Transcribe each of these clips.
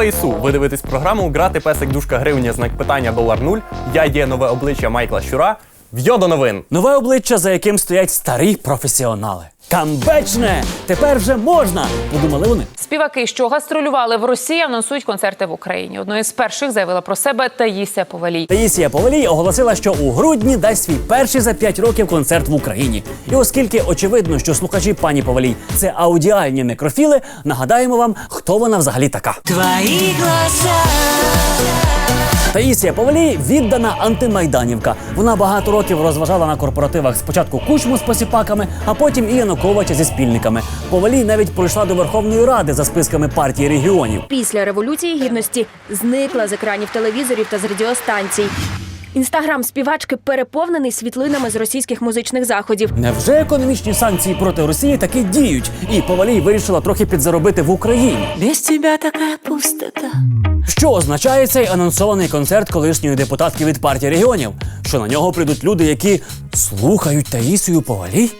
Слава Ісу! Ви дивитесь програму Грати песик дужка гривня знак питання долар нуль. Я є нове обличчя Майкла Щура. В'йо до новин. Нове обличчя, за яким стоять старі професіонали. Камбечне! Тепер вже можна! Подумали вони. Співаки, що гастролювали в Росії, анонсують концерти в Україні. Одною з перших заявила про себе Таїсія Повалій. Таїсія Повалій оголосила, що у грудні дасть свій перший за 5 років концерт в Україні. І оскільки очевидно, що слухачі пані Повалій це аудіальні некрофіли, нагадаємо вам, хто вона взагалі така. Твои глаза Таїсія Повалій віддана антимайданівка. Вона багато років розважала на корпоративах спочатку кучму з посіпаками, а потім і Януковича зі спільниками. Повалій навіть пройшла до Верховної Ради за списками партії регіонів. Після революції гідності зникла з екранів телевізорів та з радіостанцій. Інстаграм співачки переповнений світлинами з російських музичних заходів. Невже економічні санкції проти Росії таки діють? І Повалій вирішила трохи підзаробити в Україні. Без тебе така пустота Що означає цей анонсований концерт колишньої депутатки від партії регіонів? Що на нього прийдуть люди, які слухають Таїсію Повалій?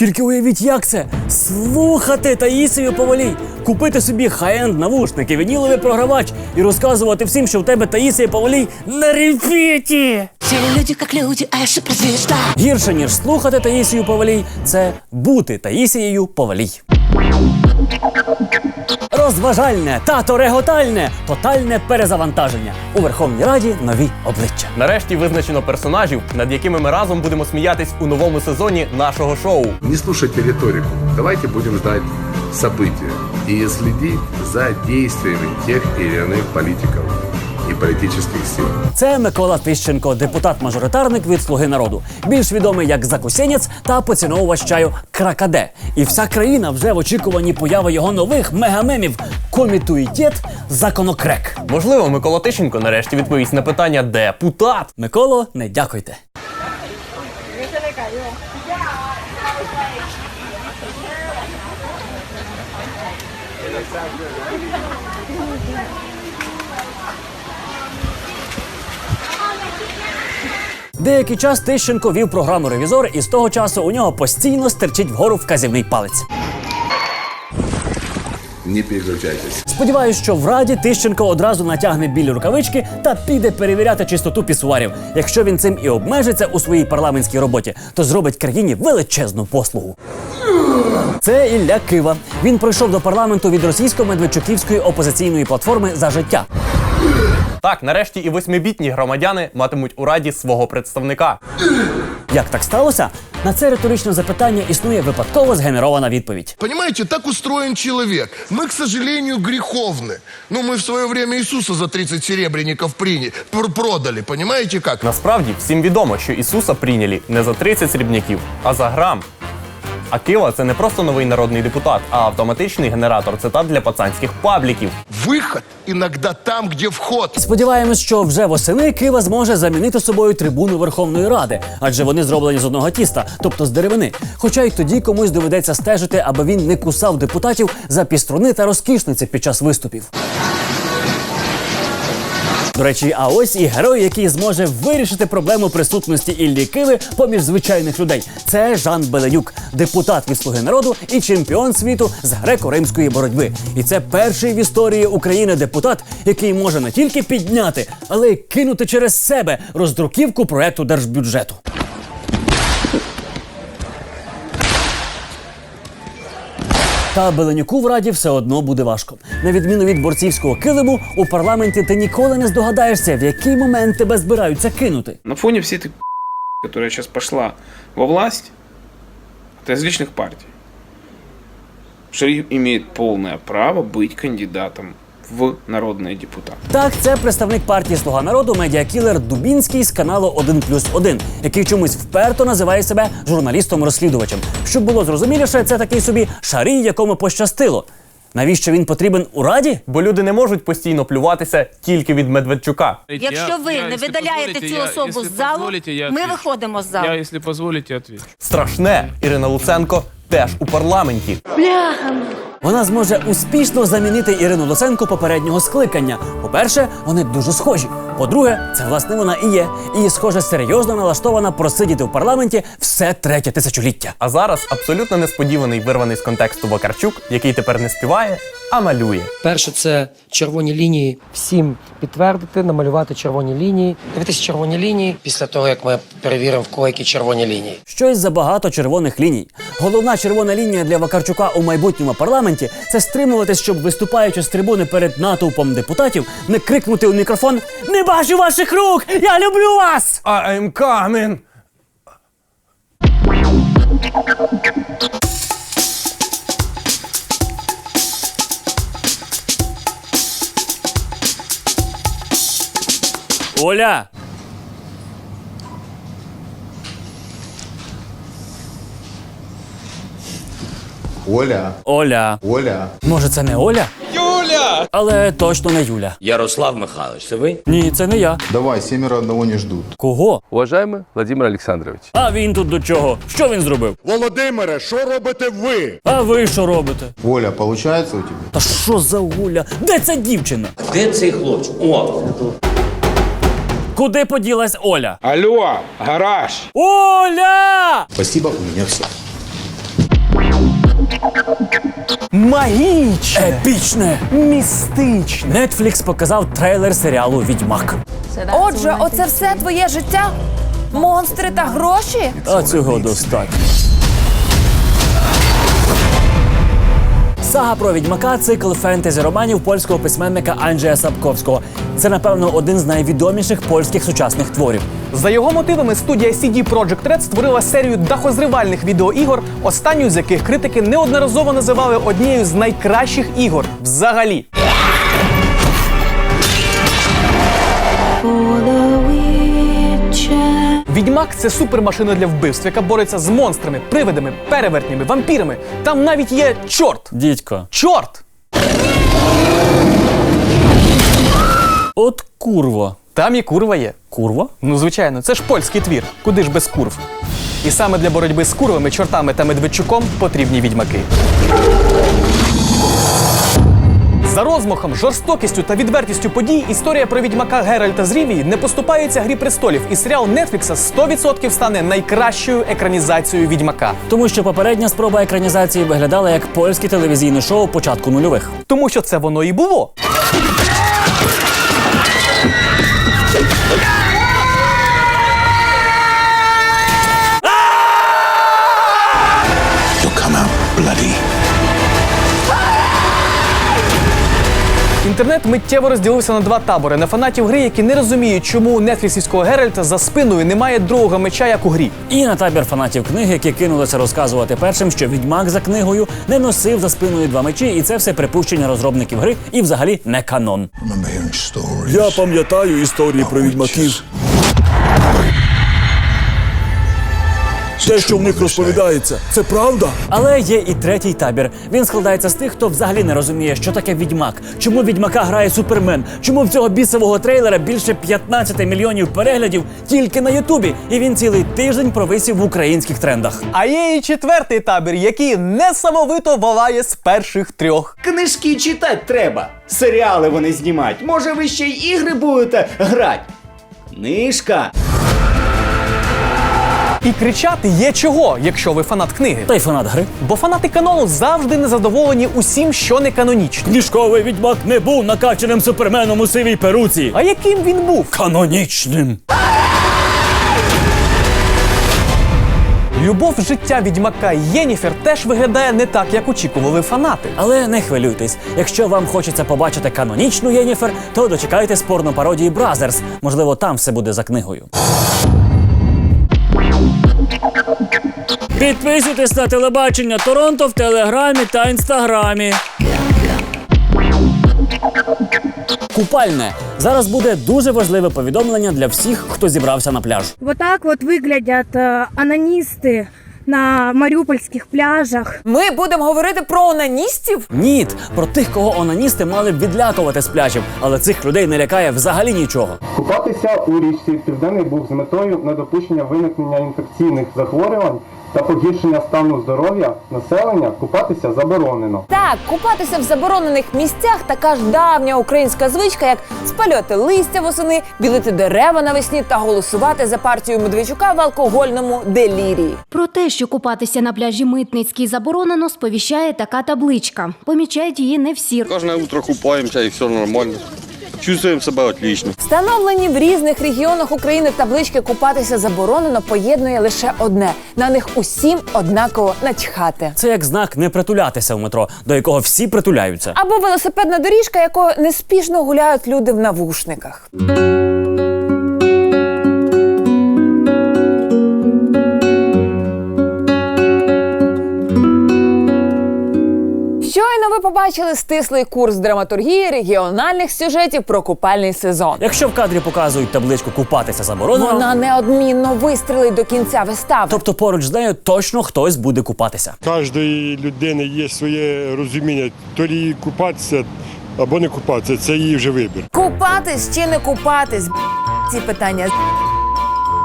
Тільки уявіть, як це слухати Таїсію Повалій, купити собі хай-енд навушники, вініловий програвач і розказувати всім, що в тебе Таїсія Повалій на репіті. Все люди как люди, а я суперзвезда Гірше ніж слухати Таїсію Повалій, це бути Таїсією Повалій. Розважальне тато реготальне, тотальне перезавантаження. У Верховній Раді нові обличчя. Нарешті визначено персонажів, над якими ми разом будемо сміятись у новому сезоні нашого шоу. Не слушайте риторику. Давайте будемо ждати события і слідіть за действиями тех і иных политиков и политических сил. Це Микола Тищенко, депутат-мажоритарник від Слуги народу, більш відомий як закусенець та поціновувач чаю Кракаде. І вся країна вже в очікуванні появи його нових мегамемів комітуїтет законокрек. Можливо, Микола Тищенко нарешті відповість на питання депутат. Миколо, не дякуйте. Деякий час Тищенко вів програму Ревізор, і з того часу у нього постійно стирчить вгору вказівний палець. Не переключайтесь. Сподіваюсь, що в раді Тищенко одразу натягне білі рукавички та піде перевіряти чистоту пісуарів. Якщо він цим і обмежиться у своїй парламентській роботі, то зробить країні величезну послугу. Це Ілля Кива. Він пройшов до парламенту від російсько-медведчуківської опозиційної платформи за життя. Так, нарешті і восьмибітні громадяни матимуть у раді свого представника. Як так сталося? На це риторичне запитання існує випадково згенерована відповідь. Понимаете, так устроен человек. Мы, к сожалению, греховны. Ну, мы в свое время Иисуса за 30 серебряников приняли, пр- продали, понимаете как? Насправді всім відомо, що Ісуса прийняли не за 30 срібняків, а за грам. А Кива це не просто новий народний депутат, а автоматичний генератор цитат для пацанських пабліків. Выход іноді там, де вход. Сподіваємось, що вже восени Кива зможе замінити собою трибуну Верховної Ради, адже вони зроблені з одного тіста, тобто з деревини. Хоча й тоді комусь доведеться стежити, аби він не кусав депутатів за піструни та розкішниці під час виступів. До речі, а ось і герой, який зможе вирішити проблему присутності Іллі Киви поміж звичайних людей. Це Жан Беленюк, депутат від Слуги народу і чемпіон світу з греко-римської боротьби. І це перший в історії України депутат, який може не тільки підняти, але й кинути через себе роздруківку проекту держбюджету. Та Беленюку в раді все одно буде важко. На відміну від борцівського килиму, у парламенті ти ніколи не здогадаєшся, в який момент тебе збираються кинути. На фоне всей этой которая сейчас пошла во власть, от различных партий, Шариф имеет полное право быть кандидатом в народные депутаты. Так, це представник партії Слуга народу медіакілер Дубінський з каналу 1 плюс 1, який чомусь вперто називає себе журналістом-розслідувачем. Щоб було зрозуміліше, це такий собі шарій, якому пощастило. Навіщо він потрібен у раді? Бо люди не можуть постійно плюватися тільки від Медведчука. Якщо ви не видаляєте цю особу з залу, ми виходимо з залу. Я, если позволите, отвечу. Страшне Ірина Луценко теж у парламенті. Вона зможе успішно замінити Ірину Луценко попереднього скликання. По-перше, вони дуже схожі. По-друге, це власне вона і є. І, схоже, серйозно налаштована просидіти в парламенті все третє тисячоліття. А зараз абсолютно несподіваний вирваний з контексту Вакарчук, який тепер не співає, а малює. Перше, це червоні лінії. Всім підтвердити, намалювати червоні лінії. Дивитися червоні лінії після того, як ми перевіримо, в кого які червоні лінії. Щось забагато червоних ліній. Головна червона лінія для Вакарчука у майбутньому парламенті це стримуватись, щоб виступаючи з трибуни перед натовпом депутатів, не крикнути у мікрофон Не бачу ваших рук! Я люблю вас! I'm coming! Оля! Оля, Оля. Оля. Може, це не Оля? Юля! Але точно не Юля. Ярослав Михайлович, це ви? Ні, це не я. Давай, семеро одного не ждут. Кого? Уважаемый Владимир Александрович, А він тут до чого? Що він зробив? Володимире, що робите ви? А ви що робите? Оля, получается у тебя? Та що за Оля? Де ця дівчина? Де цей хлопчик? О, Куди поділась Оля? Алло, гараж! Оля! Спасибо, у меня все. Магічне! Епічне! Містичне! Netflix показав трейлер серіалу Відьмак. Отже, оце все твоє життя? Монстри та гроші? А цього достатньо. Сага про відьмака цикл фентезі романів польського письменника Анджея Сапковського. Це, напевно, один з найвідоміших польських сучасних творів. За його мотивами студія CD Projekt Red створила серію дахозривальних відеоігор, останню з яких критики неодноразово називали однією з найкращих ігор взагалі. Відьмак це супермашина для вбивств, яка бореться з монстрами, привидами, перевертнями, вампірами. Там навіть є чорт. Дідько. Чорт! От курво. Там і курва є. Курва? Ну, звичайно, це ж польський твір. Куди ж без курв? І саме для боротьби з курвами, чортами та Медведчуком потрібні відьмаки. За розмахом, жорстокістю та відвертістю подій історія про відьмака Геральта з Рівії не поступається грі престолів, і серіал Нетфлікса 100% стане найкращою екранізацією відьмака. Тому що попередня спроба екранізації виглядала як польське телевізійне шоу початку нульових. Тому що це воно і було. Інтернет миттєво розділився на два табори на фанатів гри, які не розуміють, чому у нетфліксівського Геральта за спиною немає другого меча, як у грі. І на табір фанатів книги, які кинулися розказувати першим, що відьмак за книгою не носив за спиною два мечі, і це все припущення розробників гри і взагалі не канон. Я пам'ятаю історії про відьмаків. Те, що в них розповідається, це правда? Але є і третій табір. Він складається з тих, хто взагалі не розуміє, що таке відьмак, чому відьмака грає супермен, чому в цього бісового трейлера більше 15 мільйонів переглядів тільки на Ютубі, і він цілий тиждень провисів в українських трендах. А є і четвертий табір, який несамовито волає з перших трьох. Книжки читати треба. Серіали вони знімають. Може, ви ще й ігри будете грати? Книжка. І кричати є чого, якщо ви фанат книги. Та й фанат гри. Бо фанати канону завжди незадоволені усім, що не канонічно. Книжковий відьмак не був накачаним суперменом у сивій перуці. А яким він був? Канонічним. Любов життя відьмака Єніфер теж виглядає не так, як очікували фанати. Але не хвилюйтесь, якщо вам хочеться побачити канонічну Єніфер, то дочекайтесь порнопародії Бразерс. Можливо, там все буде за книгою. Підписуйтесь на телебачення Торонто в Телеграмі та Інстаграмі. Купальне. Зараз буде дуже важливе повідомлення для всіх, хто зібрався на пляж. Вот так вот выглядят э, анонисты на маріупольських пляжах. Ми будемо говорити про онаністів? Ні, про тих, кого онаністи мали б відлякувати з пляжів, але цих людей не лякає взагалі нічого. Купатися у річці Південний Буг з метою недопущення виникнення інфекційних захворювань та погіршення стану здоров'я населення купатися заборонено. Так, купатися в заборонених місцях така ж давня українська звичка, як спалювати листя восени, білити дерева навесні та голосувати за партію Медведчука в алкогольному делірії. Про те, що купатися на пляжі Митницький заборонено, сповіщає така табличка. Помічають її не всі. Каждое утро купаемся и все нормально. Чувствуем себе отлично. Встановлені в різних регіонах України таблички купатися заборонено поєднує лише одне: на них усім однаково начхати. Це як знак не притулятися в метро, до якого всі притуляються. Або велосипедна доріжка, якою неспішно гуляють люди в навушниках. Щойно ви побачили стислий курс драматургії регіональних сюжетів про купальний сезон. Якщо в кадрі показують табличку купатися заборонено, Вона неодмінно вистрілить до кінця вистави. тобто поруч з нею точно хтось буде купатися. Кожної людини є своє розуміння, то лі купатися або не купатися, це її вже вибір. Купатись чи не купатись? Ці питання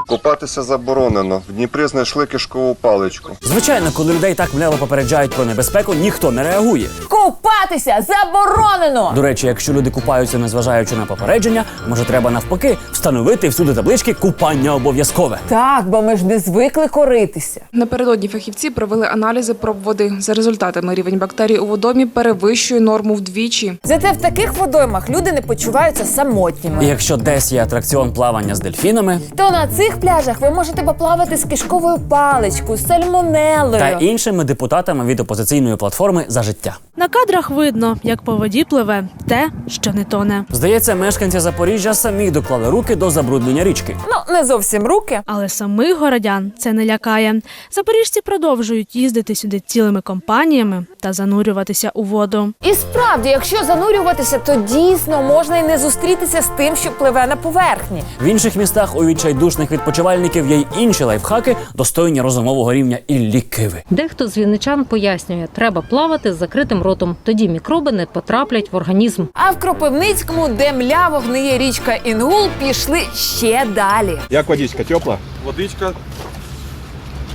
Купатися заборонено. В Дніпрі знайшли кишкову паличку. Звичайно, коли людей так мляво попереджають про небезпеку, ніхто не реагує. купатися заборонено. До речі, якщо люди купаються, незважаючи на попередження, може треба навпаки встановити всюди таблички купання обов'язкове. Так, бо ми ж не звикли коритися. Напередодні фахівці провели аналізи проб води. За результатами рівень бактерій у водомі перевищує норму вдвічі. Зате в таких водоймах люди не почуваються самотніми. І якщо десь є атракціон плавання з дельфінами То на цих пляжах ви можете поплавати з кишковою паличкою, з сальмонелою. та іншими депутатами від опозиційної платформи за життя. На кадрах видно, як по воді пливе те, що не тоне. Здається, мешканці Запоріжжя самі доклали руки до забруднення річки. Ну, не зовсім руки. Але самих городян це не лякає. Запоріжці продовжують їздити сюди цілими компаніями та занурюватися у воду. І справді, якщо занурюватися, то дійсно можна й не зустрітися з тим, що пливе на поверхні. В інших містах у відчайдушних відпочивальників є й інші лайфхаки, достойні розумового рівня Іллі Киви. Дехто з вінничан пояснює, треба плавати з закритим ротом, тоді мікроби не потраплять в організм. А в Кропивницькому, де мляво гниє річка Інгул, пішли ще далі. Як водичка тепла? Водичка.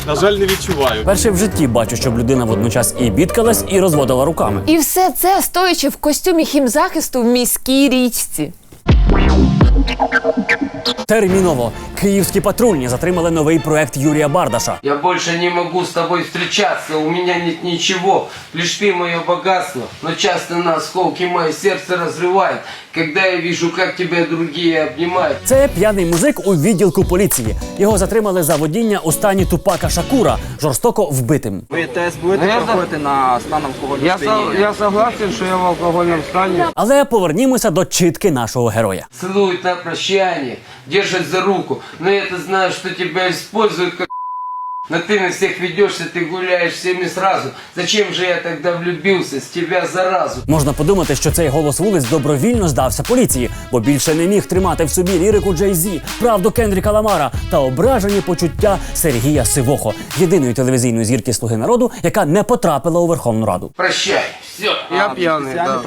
На жаль, не відчуваю. Перше в житті бачу, щоб людина водночас і бідкалась, і розводила руками. І все це стоячи в костюмі хімзахисту в міській річці. Терміново київські патрульні затримали новий проект Юрія Бардаша. Я больше не могу с тобой встречаться, у меня нет ничего, лишь ты мое богатство, но часто на осколки мое сердце разрывает, когда я вижу, как тебя другие обнимают. Це п'яний мужик у відділку поліції. Його затримали за водіння у стані Тупака Шакура, жорстоко вбитим. Ви тест будете проходити на стан алкогольного я, со- я согласен, что я в алкогольном стане. Але повернімося до читки нашого героя. Целуют на прощание, держат за руку, но я-то знаю, что тебя используют как но ты на всех ведешься, ты гуляешь всеми сразу. Зачем же я тогда влюбился с тебя заразу? Можна подумати, що цей голос вулиць добровільно здався поліції, бо більше не міг тримати в собі лірику Джей Зі, правду Кендріка Ламара та ображені почуття Сергія Сивохо, єдиної телевізійної зірки Слуги народу, яка не потрапила у Верховну Раду. Прощай. Все. Я пьяный, да.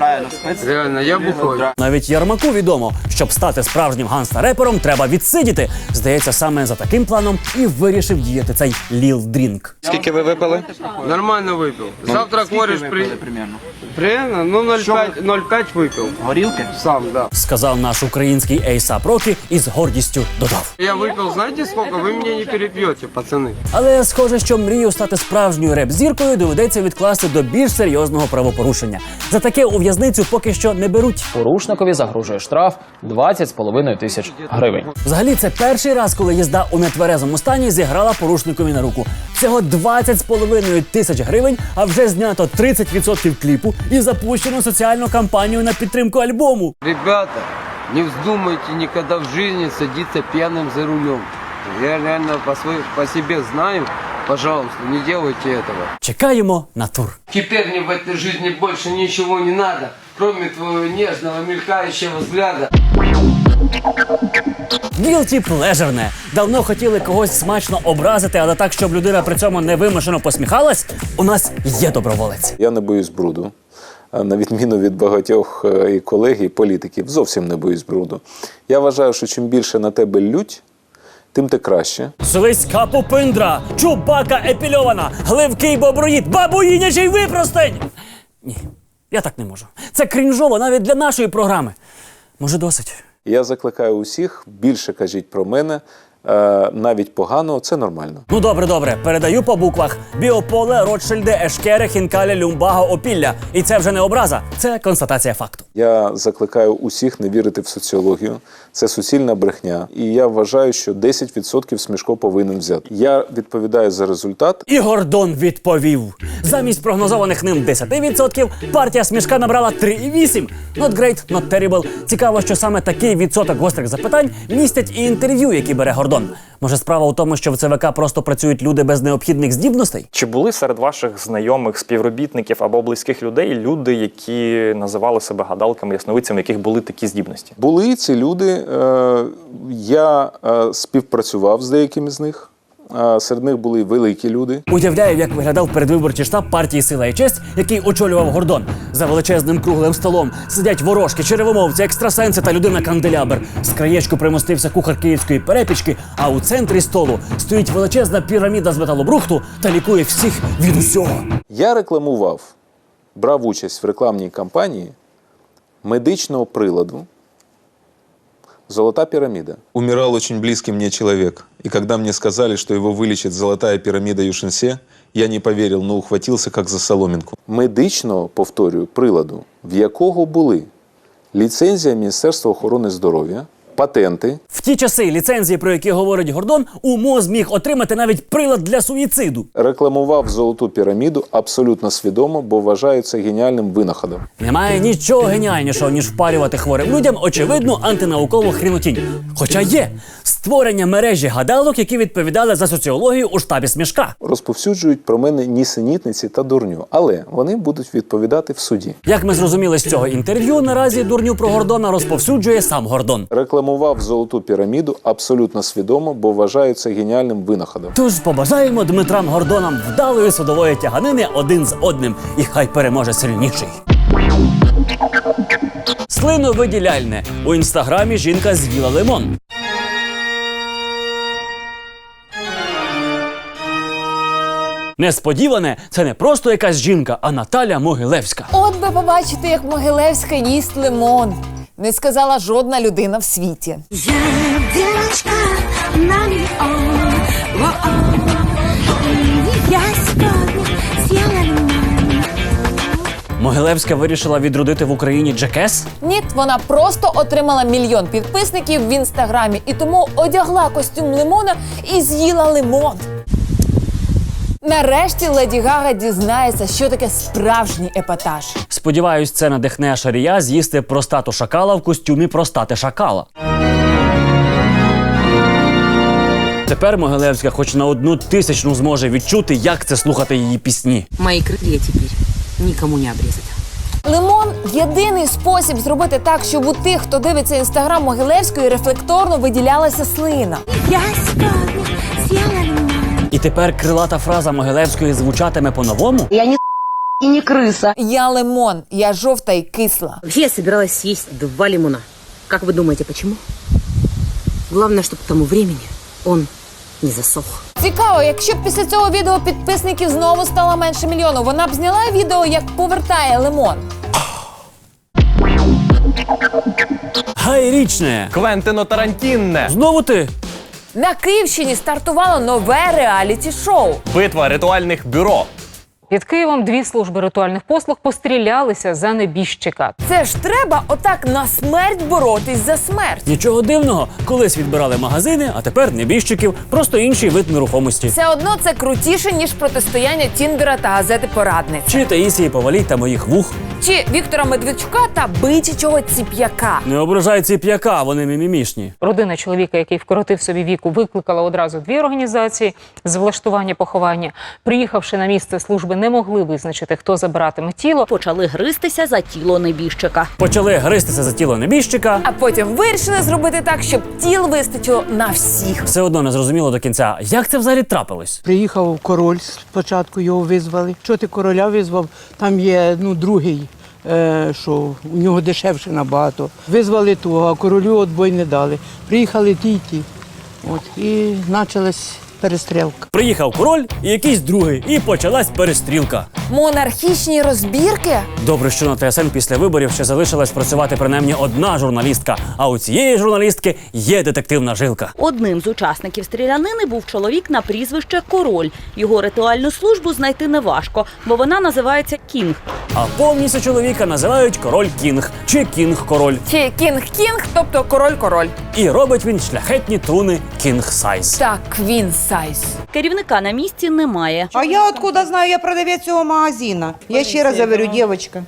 Реально, я бухой. Навіть Ярмаку відомо, щоб стати справжнім ганста-репером, треба відсидіти. Здається, саме за таким планом і вирішив діяти цей Ліл Дрінк. Скільки ви випили? Нормально випив. Завтра кореш при... примерно? Примерно? Ну 0,5 0,5 випив. Горілки? Сам, да. Сказав наш український Ейсап Рокі і з гордістю додав. Я выпил, знаете сколько? Вы меня не перебьете, пацаны. Але схоже, що мрію стати справжньою реп-зіркою доведеться відкласти до більш серйозного правопорушення. За таке у в'язницю поки що не беруть. Порушникові загрожує штраф 20,5 тисяч гривень. Взагалі, це перший раз, коли їзда у нетверезому стані зіграла порушникові на руку. Всього 20,5 тисяч гривень, а вже знято 30% кліпу і запущено соціальну кампанію на підтримку альбому. Ребята, не вздумайте никогда в жизни садиться пьяным за рулем. Я реально по, своей, по себе знаю. Пожалуйста, не делайте этого. Чекаємо на тур. Теперь мне в этой жизни больше ничего не надо, кроме твоего нежного, мелькающего взгляда. Guilty pleasure-не. Давно хотіли когось смачно образити, але так, щоб людина при цьому невимушено посміхалась. У нас є доброволець. Я не боюсь бруду. На відміну від багатьох е, і колег, і політиків, зовсім не боюсь бруду. Я вважаю, що чим більше на тебе лють, тим те краще. Слизька пупиндра, чубака епільована, гливкий боброїд, бабуїнячий випростень. Ні, я так не можу. Це крінжово навіть для нашої програми. Може, досить. Я закликаю усіх більше кажіть про мене, е, навіть погано, це нормально. Ну добре, добре, передаю по буквах: Біополе, Ротшильде, Ешкери, Хінкалі, Люмбага, Опілля. І це вже не образа, це констатація факту. Я закликаю усіх не вірити в соціологію. Це суцільна брехня. І я вважаю, що 10% Смішко повинен взяти. Я відповідаю за результат. І Гордон відповів: замість прогнозованих ним 10% партія смішка набрала 3,8. Not great, not terrible. Цікаво, що саме такий відсоток гострих запитань містять і інтерв'ю, які бере Гордон. Може, справа у тому, що в ЦВК просто працюють люди без необхідних здібностей? Чи були серед ваших знайомих співробітників або близьких людей люди, які називали себе гадалками, ясновидцями, яких були такі здібності? Були ці люди. Е, я е, співпрацював з деякими з них. Серед них були великі люди. Уявляю, як виглядав передвиборчий штаб партії Сила і честь, який очолював Гордон. За величезним круглим столом сидять ворожки, черевомовці, екстрасенси та людина канделябр. З краєчку примостився кухар київської перепічки, а у центрі столу стоїть величезна піраміда з металобрухту та лікує всіх від усього. Я рекламував, брав участь в рекламній кампанії медичного приладу Золота пирамида. Умирал очень близкий мне человек. И когда мне сказали, что его вылечит золотая пирамида Юшинсе, я не поверил, но ухватился как за соломинку. Медично, повторюю, приладу, в якого були ліцензія Міністерства охорони здоров'я, патенти, В ті часи ліцензії, про які говорить Гордон, у МОЗ міг отримати навіть прилад для суїциду. рекламував золоту піраміду абсолютно свідомо, бо вважає це геніальним винаходом. Немає нічого геніальнішого, ніж впарювати хворим людям очевидну антинаукову хрінотінь. Хоча є створення мережі гадалок, які відповідали за соціологію у штабі смішка. Розповсюджують про мене нісенітниці та дурню, але вони будуть відповідати в суді. Як ми зрозуміли з цього інтерв'ю, наразі дурню про Гордона розповсюджує сам Гордон. Рекламував золоту піраміду абсолютно свідомо, бо вважаю це геніальним винаходом. Тож побажаємо Дмитрам Гордонам вдалої судової тяганини один з одним, і хай переможе сильніший. Слиновиділяльне. У інстаграмі жінка з'їла лимон. Несподіване, це не просто якась жінка, а Наталя Могилевська. От би побачити, як Могилевська їсть лимон. Не сказала жодна людина в світі. На Я съела лимон. Могилевська вирішила відродити в Україні Джекес. Ні, вона просто отримала мільйон підписників в інстаграмі і тому одягла костюм лимона і з'їла лимон. Нарешті Леді Гага дізнається, що таке справжній епатаж. Сподіваюсь, це надихне Шарія з'їсти простату шакала в костюмі простати шакала. Тепер Могилевська хоч на одну тисячну зможе відчути, як це слухати її пісні. Мои крылья теперь никому не обрезать. Лимон єдиний спосіб зробити так, щоб у тих, хто дивиться інстаграм Могилевської, рефлекторно виділялася слина. Я съела лимон. І тепер крилата фраза Могилевської звучатиме по-новому. Я не і не криса. Я лимон, я жовта і кисла. Вообще я собиралась съесть два лимона. Как вы думаете, почему? Главное, чтобы к тому времени он не засох. Цікаво, якщо б після цього відео підписників знову стало менше мільйону, вона б зняла відео, як повертає лимон. Гайрічне. Квентино Тарантінне. Знову ти. На Київщині стартувало нове реаліті-шоу. Битва ритуальних бюро. Під Києвом дві служби ритуальних послуг пострілялися за небіжчика. Це ж треба отак на смерть боротись за смерть. Нічого дивного, колись відбирали магазини, а тепер небіжчиків, просто інший вид нерухомості. Все одно це крутіше, ніж протистояння Тіндера та газети Порадниць. Чи Таїсії Повалій та моїх вух. Чи Віктора Медведчука та бичачого ціп'яка. Не ображай ці п'яка, вони мімімішні. Родина чоловіка, який вкоротив собі віку, викликала одразу дві організації з влаштування поховання. Приїхавши на місце служби, не могли визначити, хто забиратиме тіло. Почали гристися за тіло небіжчика. Почали гристися за тіло небіжчика. А потім вирішили зробити так, щоб тіл вистачило на всіх. Все одно не зрозуміло до кінця, як це взагалі трапилось. Приїхав король, спочатку його визвали. Що ти короля визвав? Там є ну, другий, що у нього дешевше набагато. Визвали того, а королю отбой не дали. Приїхали ті й ті. От, і почалась перестрілка. Приїхав король і якийсь другий, і почалась перестрілка. Монархічні розбірки? Добре, що на ТСН після виборів ще залишилась працювати принаймні одна журналістка. А у цієї журналістки є детективна жилка. Одним з учасників стрілянини був чоловік на прізвище Король. Його ритуальну службу знайти неважко, бо вона називається Кінг. А повністю чоловіка називають король Кінг чи Кінг король. Чи кінг-кінг, тобто король-король. І робить він шляхетні труни Кінг Сайз. Так, він сайз. Керівника на місці немає. А я откуда знаю, я продавец цього магазина. Я ще раз говорю, девочка,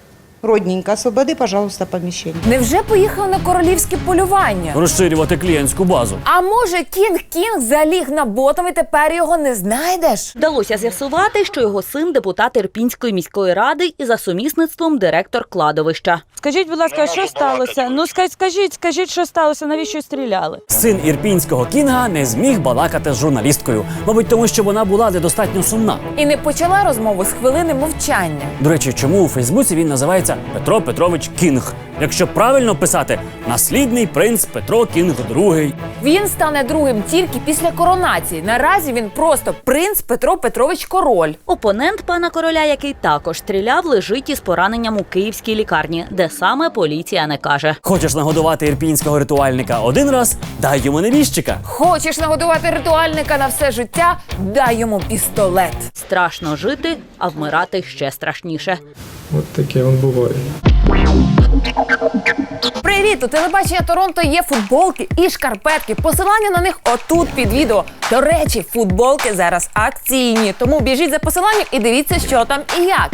родненька, освободи, пожалуйста, помещение. Невже поїхав на королівське полювання? Розширювати клієнтську базу. А може кінг-кінг заліг на ботом і тепер його не знайдеш? Вдалося з'ясувати, що його син депутат Ірпінської міської ради і за сумісництвом директор кладовища. Скажіть, будь ласка, що сталося? Ну ска- скажіть, скажіть, що сталося? Навіщо стріляли? Син ірпінського кінга не зміг балакати з журналісткою, мабуть, тому що вона була недостатньо сумна. І не почала розмову з хвилини мовчання. До речі, чому у Фейсбуці він називається Петро Петрович Кінг? Якщо правильно писати, наслідний принц Петро Кінг II. Він стане другим тільки після коронації. Наразі він просто принц Петро Петрович Король. Опонент пана короля, який також стріляв, лежить із пораненням у київській лікарні, де саме поліція не каже. Хочеш нагодувати ірпінського ритуальника один раз, дай йому невіщика. Хочеш нагодувати ритуальника на все життя? Дай йому пістолет. Страшно жити, а вмирати ще страшніше. От таке він буває. Привіт! У телебачення Торонто є футболки і шкарпетки. Посилання на них отут під відео. До речі, футболки зараз акційні. Тому біжіть за посиланням і дивіться, що там і як.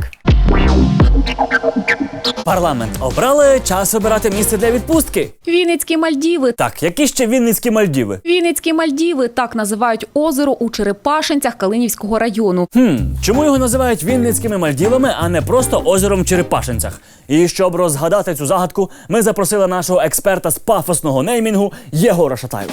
Парламент обрали час обирати місце для відпустки. Вінницькі Мальдіви. Так, які ще Вінницькі Мальдіви? Вінницькі Мальдіви так називають озеро у Черепашинцях Калинівського району. Хм, чому його називають Вінницькими Мальдівами, а не просто озером в Черепашинцях? І щоб розгадати цю загадку, ми запросили нашого експерта з пафосного неймінгу Єгора Шатайла.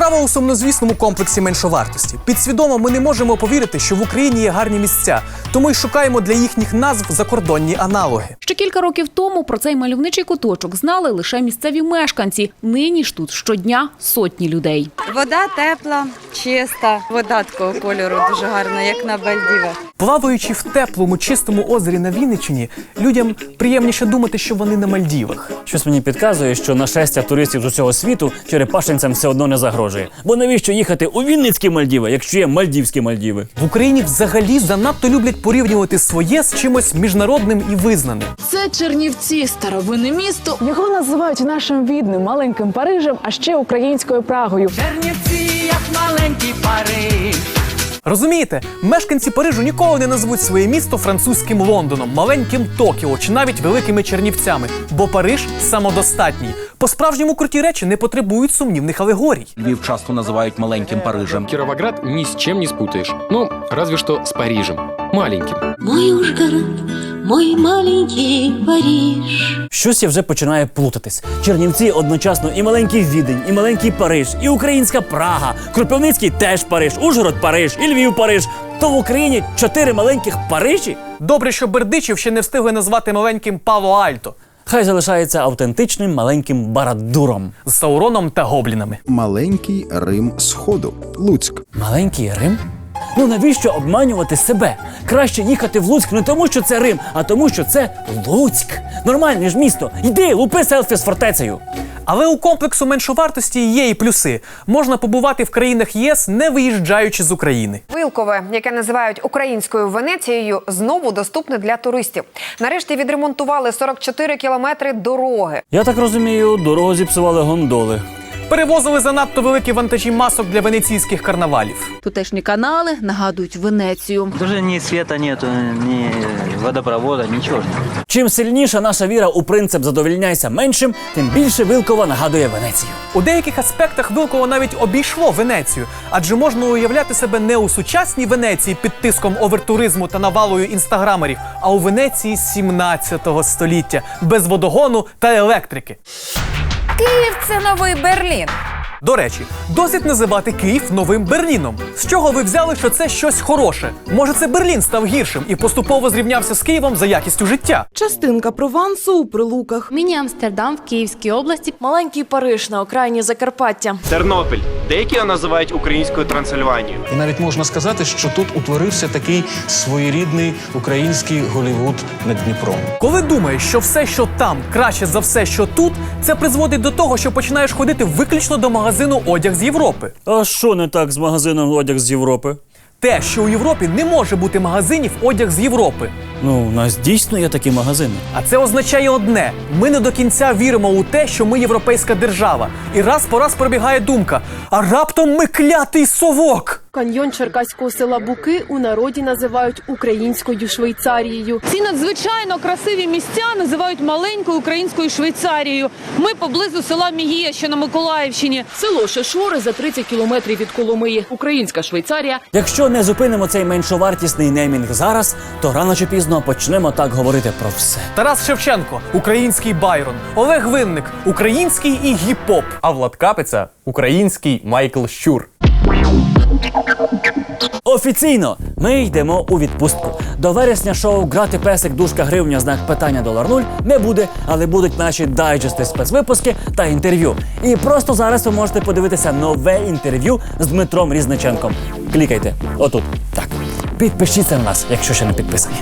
Справа у сумнозвісному комплексі меншовартості. Підсвідомо ми не можемо повірити, що в Україні є гарні місця, тому й шукаємо для їхніх назв закордонні аналоги. Ще кілька років тому про цей мальовничий куточок знали лише місцеві мешканці. Нині ж тут щодня сотні людей. Вода тепла, чиста, вода такого кольору дуже гарна, як на Бальдівах. Плаваючи в теплому, чистому озері на Вінниччині, людям приємніше думати, що вони на Мальдівах. Щось мені підказує, що нашестя туристів з усього світу черепашинцям все одно не загрожує. Бо навіщо їхати у Вінницькі Мальдіви, якщо є Мальдівські Мальдіви? В Україні взагалі занадто люблять порівнювати своє з чимось міжнародним і визнаним. Це Чернівці, старовинне місто. Його називають нашим відним маленьким Парижем, а ще українською Прагою. Чернівці, як маленький Париж. Розумієте, мешканці Парижу ніколи не назвуть своє місто французьким Лондоном, маленьким Токіо чи навіть великими Чернівцями, бо Париж самодостатній. По-справжньому круті речі не потребують сумнівних алегорій. Львів часто називають маленьким Парижем. Кіровоград ні з чим не спутаєш. Ну, разве що з Парижем. Маленьким. Мой Ужгород, мой маленький Париж. Щось я вже починаю плутатись. Чернівці одночасно і маленький Відень, і маленький Париж, і українська Прага, Кропивницький теж Париж, Ужгород Париж, і Львів Париж. То в Україні чотири маленьких Парижі? Добре, що Бердичів ще не встигли назвати маленьким Пало Альто. Хай залишається автентичним маленьким Барадуром. З Сауроном та гоблінами. Маленький Рим Сходу. Луцьк. Маленький Рим? Ну навіщо обманювати себе? Краще їхати в Луцьк не тому, що це Рим, а тому, що це Луцьк. Нормальне ж місто. Йди, лупи селфі з фортецею. Але у комплексу меншовартості є і плюси. Можна побувати в країнах ЄС, не виїжджаючи з України. Вилкове, яке називають українською Венецією, знову доступне для туристів. Нарешті відремонтували 44 кілометри дороги. Я так розумію, дорогу зіпсували гондоли. Перевозили занадто великі вантажі масок для венеційських карнавалів. Тутешні канали нагадують Венецію. Даже ни света нету, ничего. ж нет. Чим сильніша наша віра у принцип задовільняйся меншим, тим більше Вилкова нагадує Венецію. У деяких аспектах Вилково навіть обійшло Венецію, адже можна уявляти себе не у сучасній Венеції під тиском овертуризму та навалою інстаграмерів, а у Венеції 17 століття без водогону та електрики. Київ це новий Берлін. До речі, досить називати Київ новим Берліном. З чого ви взяли, що це щось хороше? Може, це Берлін став гіршим і поступово зрівнявся з Києвом за якістю життя? Частинка Провансу у прилуках. Міні-Амстердам в Київській області. Маленький Париж на окраїні Закарпаття. Тернопіль. Деякі його називають українською Трансильванією. І навіть можна сказати, що тут утворився такий своєрідний український Голівуд над Дніпром. Коли думаєш, що все, що там, краще за все, що тут, це призводить до того, що починаєш ходити виключно до магазину одяг з Європи. А що не так з магазином одяг з Європи? Те, що у Європі не може бути магазинів одяг з Європи. Ну, у нас дійсно є такі магазини. А це означає одне: ми не до кінця віримо у те, що ми європейська держава. І раз по раз пробігає думка: а раптом ми клятий совок. Каньйон черкаського села Буки у народі називають українською Швейцарією. Ці надзвичайно красиві місця називають маленькою українською Швейцарією. Ми поблизу села Мігія, що на Миколаївщині. Село Шешори за 30 кілометрів від Коломиї. Українська Швейцарія. Якщо не зупинимо цей меншовартісний неймінг зараз, то рано чи пізно почнемо так говорити про все. Тарас Шевченко, український Байрон, Олег Винник, український і гіп-поп. А Влад Капиця український Майкл Щур. Офіційно ми йдемо у відпустку. До вересня шоу Грати песик дужка гривня знак питання долар нуль не буде, але будуть наші дайджести, спецвипуски та інтерв'ю. І просто зараз ви можете подивитися нове інтерв'ю з Дмитром Різниченком. Клікайте отут. Так. Підпишіться на нас, якщо ще не підписані.